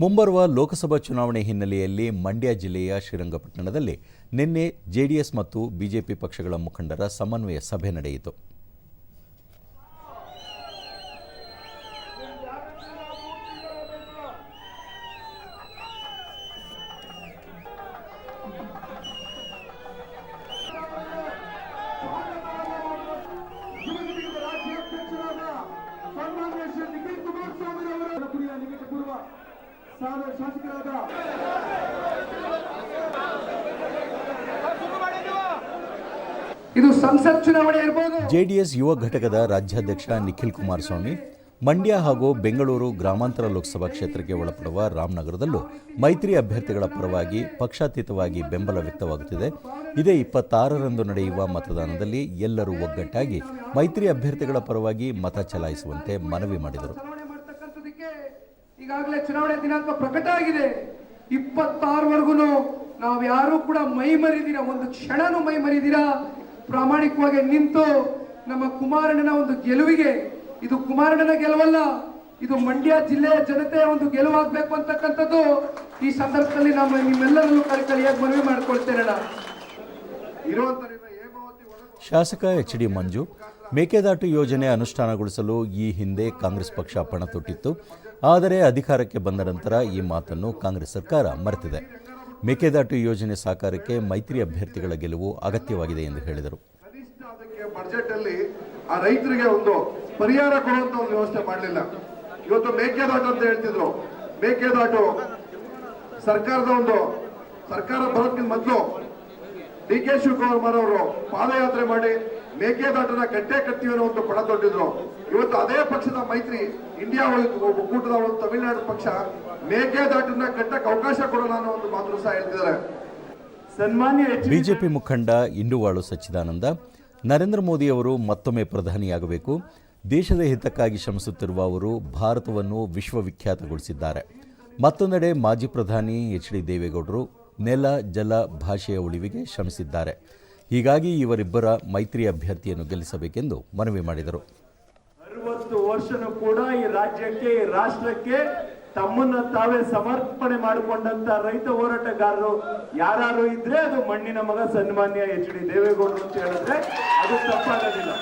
ಮುಂಬರುವ ಲೋಕಸಭಾ ಚುನಾವಣೆ ಹಿನ್ನೆಲೆಯಲ್ಲಿ ಮಂಡ್ಯ ಜಿಲ್ಲೆಯ ಶ್ರೀರಂಗಪಟ್ಟಣದಲ್ಲಿ ನಿನ್ನೆ ಜೆಡಿಎಸ್ ಮತ್ತು ಬಿಜೆಪಿ ಪಕ್ಷಗಳ ಮುಖಂಡರ ಸಮನ್ವಯ ಸಭೆ ನಡೆಯಿತು. ಸಾಲ ಶಾಸಕರಾದ ಇದು ಸಂಸತ್ ಚುನಾವಣೆ ಇರಬಹುದು ಜೆಡಿಎಸ್ ಯುವ ಘಟಕದ ರಾಜ್ಯಾಧ್ಯಕ್ಷ ನಿಖಿಲ್ ಕುಮಾರಸ್ವಾಮಿ ಮಂಡ್ಯ ಹಾಗೂ ಬೆಂಗಳೂರು ಗ್ರಾಮಾಂತರ ಲೋಕಸಭಾ ಕ್ಷೇತ್ರಕ್ಕೆ ಒಳಪಡುವ ರಾಮನಗರದಲ್ಲೂ ಮೈತ್ರಿ ಅಭ್ಯರ್ಥಿಗಳ ಪರವಾಗಿ ಪಕ್ಷಾತೀತವಾಗಿ ಬೆಂಬಲ ವ್ಯಕ್ತವಾಗುತ್ತಿದೆ. ಇದೇ ಇಪ್ಪತ್ತಾರರಂದು ನಡೆಯುವ ಮತದಾನದಲ್ಲಿ ಎಲ್ಲರೂ ಒಗ್ಗಟ್ಟಾಗಿ ಮೈತ್ರಿ ಅಭ್ಯರ್ಥಿಗಳ ಪರವಾಗಿ ಮತ ಚಲಾಯಿಸುವಂತೆ ಮನವಿ ಮಾಡಿದರು. ಈಗಾಗಲೇ ಚುನಾವಣೆ ದಿನಾಂಕ ಪ್ರಕಟ ಆಗಿದೆ. ಇಪ್ಪತ್ತಾರವರೆಗೂ ನಾವು ಯಾರು ಕೂಡ ಮೈ ಮರಿದಿರ ಒಂದು ಕ್ಷಣನೂ ಮೈ ಮರಿದಿರ. ಪ್ರಾಮಾಣಿಕವಾಗಿ ನಿಂತು ನಮ್ಮ ಕುಮಾರಣ್ಣನ ಒಂದು ಗೆಲುವಿಗೆ ಇದು ಕುಮಾರಣ್ಣನ ಗೆಲುವಲ್ಲ ಇದು ಮಂಡ್ಯ ಜಿಲ್ಲೆಯ ಜನತೆಯ ಒಂದು ಗೆಲುವಾಗಬೇಕು ಅಂತಕ್ಕಂಥದ್ದು ಈ ಸಂದರ್ಭದಲ್ಲಿ ನಾವು ನಿಮ್ಮೆಲ್ಲರಲ್ಲೂ ಕಲಿಕಲಿಯಾಗಿ ಮನವಿ ಮಾಡ್ಕೊಳ್ತೇನೆ ಇರುವಂತ ಶಾಸಕ ಎಚ್ ಡಿ ಮಂಜು ಮೇಕೆದಾಟು ಯೋಜನೆ ಅನುಷ್ಠಾನಗೊಳಿಸಲು ಈ ಹಿಂದೆ ಕಾಂಗ್ರೆಸ್ ಪಕ್ಷ ಪಣ ತೊಟ್ಟಿತ್ತು. ಆದರೆ ಅಧಿಕಾರಕ್ಕೆ ಬಂದ ನಂತರ ಈ ಮಾತನ್ನು ಕಾಂಗ್ರೆಸ್ ಸರ್ಕಾರ ಮರೆತಿದೆ. ಮೇಕೆದಾಟು ಯೋಜನೆ ಸಾಕಾರಕ್ಕೆ ಮೈತ್ರಿ ಅಭ್ಯರ್ಥಿಗಳ ಗೆಲುವು ಅಗತ್ಯವಾಗಿದೆ ಎಂದು ಹೇಳಿದರು. ಆ ರೈತರಿಗೆ ಒಂದು ಪರಿಹಾರ ಕೊಡುವಂತ ಒಂದು ವ್ಯವಸ್ಥೆ ಮಾಡಲಿಲ್ಲ. ಇವತ್ತು ಮೇಕೆದಾಟು ಅಂತ ಹೇಳ್ತಿದ್ರು. ಮೇಕೆದಾಟು ಸರ್ಕಾರದ ಒಂದು ಸರ್ಕಾರ ಬರೋದಕ್ಕಿಂತ ಮೊದಲು ಡಿ ಕೆ ಶಿವಕುಮಾರ್ ಅವರು ಪಾದಯಾತ್ರೆ ಮಾಡಿ ಮೇಕೆದಾಟನ ಕಟ್ಟೆ ಕಟ್ತೀವಿ ಅನ್ನೋ ಒಂದು ಪಣ ತೊಟ್ಟಿದ್ರು ಇವತ್ತು ಅದೇ ಪಕ್ಷದ ಮೈತ್ರಿ ಇಂಡಿಯಾ ಒಕ್ಕೂಟದ ಒಂದು ತಮಿಳುನಾಡು ಪಕ್ಷ ಮೇಕೆದಾಟನ ಕಟ್ಟಕ್ಕೆ ಅವಕಾಶ ಕೊಡೋಣ ಅನ್ನೋ ಒಂದು ಮಾತು ಸಹ ಹೇಳ್ತಿದ್ದಾರೆ. ಸನ್ಮಾನ್ಯ ಬಿಜೆಪಿ ಮುಖಂಡ ಇಂಡುವಾಳು ಸಚ್ಚಿದಾನಂದ ನರೇಂದ್ರ ಮೋದಿ ಅವರು ಮತ್ತೊಮ್ಮೆ ಪ್ರಧಾನಿಯಾಗಬೇಕು. ದೇಶದ ಹಿತಕ್ಕಾಗಿ ಶ್ರಮಿಸುತ್ತಿರುವ ಅವರು ಭಾರತವನ್ನು ವಿಶ್ವವಿಖ್ಯಾತಗೊಳಿಸಿದ್ದಾರೆ. ಮತ್ತೊಂದೆಡೆ ಮಾಜಿ ಪ್ರಧಾನಿ ಎಚ್ ಡಿ ದೇವೇಗೌಡರು ನೆಲ ಜಲ ಭಾಷೆಯ ಉಳಿವಿಗೆ ಶ್ರಮಿಸಿದ್ದಾರೆ. ಹೀಗಾಗಿ ಇವರಿಬ್ಬರ ಮೈತ್ರಿ ಅಭ್ಯರ್ಥಿಯನ್ನು ಗೆಲ್ಲಿಸಬೇಕೆಂದು ಮನವಿ ಮಾಡಿದರು. ಅರವತ್ತು ವರ್ಷನೂ ಕೂಡ ಈ ರಾಜ್ಯಕ್ಕೆ, ಈ ರಾಷ್ಟ್ರಕ್ಕೆ ತಮ್ಮನ್ನ ತಾವೇ ಸಮರ್ಪಣೆ ಮಾಡಿಕೊಂಡಂತ ರೈತ ಹೋರಾಟಗಾರರು ಯಾರು ಇದ್ರೆ ಅದು ಮಣ್ಣಿನ ಮಗ ಸನ್ಮಾನ್ಯ ಎಚ್ ಡಿ ದೇವೇಗೌಡರು ಅಂತ ಹೇಳಿದ್ರೆ ಅದು ತಪ್ಪಾಗೋದಿಲ್ಲ.